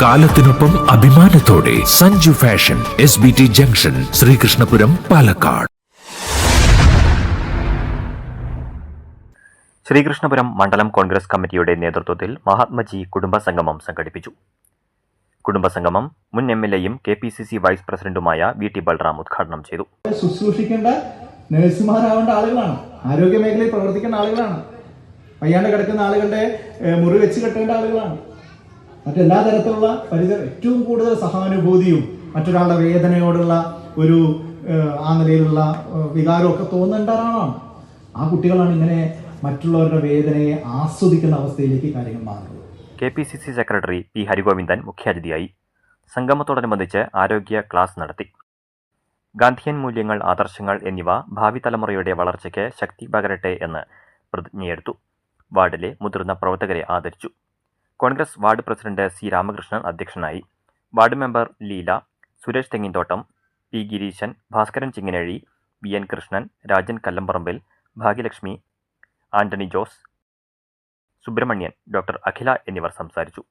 കാലത്തിനൊപ്പം അഭിമാനത്തോടെ Sanju fashion S B T junction Sreekrishnapuram Palakkad. Sreekrishnapuram മണ്ഡലം Congress കമ്മിറ്റിയുടെ നേതൃത്വത്തിൽ മഹാത്മജി കുടുംബസംഗമം സംഘടിപ്പിച്ചു. കുടുംബസംഗമം മുൻ എം എൽ എയും K P C C vice പ്രസിഡന്റുമായ വി ടി ബൽറാം ഉദ്ഘാടനം ചെയ്തു. ശുശ്രൂഷിക്കേണ്ട നഴ്സുമാരാവേണ്ട ആളുകളാണ്. ആരോഗ്യ മേഖലയിൽ പ്രവർത്തിക്കേണ്ട ആളുകളാണ്. വയ്യാണ്ട് കിടക്കുന്ന ആളുകളുടെ മുറി വെച്ച് കെട്ടേണ്ട ആളുകളാണ്. മറ്റെല്ലാ തരത്തിലുള്ള പരിചയ ഏറ്റവും കൂടുതൽ സഹാനുഭൂതിയും മറ്റൊരാളുടെ വേദനയോടുള്ള ഒരു ആ നിലയിലുള്ള വികാരവും വികാരമൊക്കെ തോന്നേണ്ട ഒരാളാണ്. ആ കുട്ടികളാണ് ഇങ്ങനെ മറ്റുള്ളവരുടെ വേദനയെ ആസ്വദിക്കുന്ന അവസ്ഥയിലേക്ക് കാര്യങ്ങൾ മാറുന്നത്. K P C C secretary P Harigovindan മുഖ്യാതിഥിയായി. സംഗമത്തോടനുബന്ധിച്ച് ആരോഗ്യ ക്ലാസ് നടത്തി. ഗാന്ധിയൻ മൂല്യങ്ങൾ ആദർശങ്ങൾ എന്നിവ ഭാവി തലമുറയുടെ വളർച്ചയ്ക്ക് ശക്തി പകരട്ടെ എന്ന് പ്രതിജ്ഞയെടുത്തു. വാർഡിലെ മുതിർന്ന പ്രവർത്തകരെ ആദരിച്ചു. Congress ward president C Ramakrishnan അധ്യക്ഷനായി. Ward member Leela Suresh Thenginthottam P Gireeshan Bhaskaran ചിങ്ങനഴി V N Krishnan Rajan Kallamparambil Bhagyalakshmi Antony Jose Subramanian doctor Akhila എന്നിവർ സംസാരിച്ചു.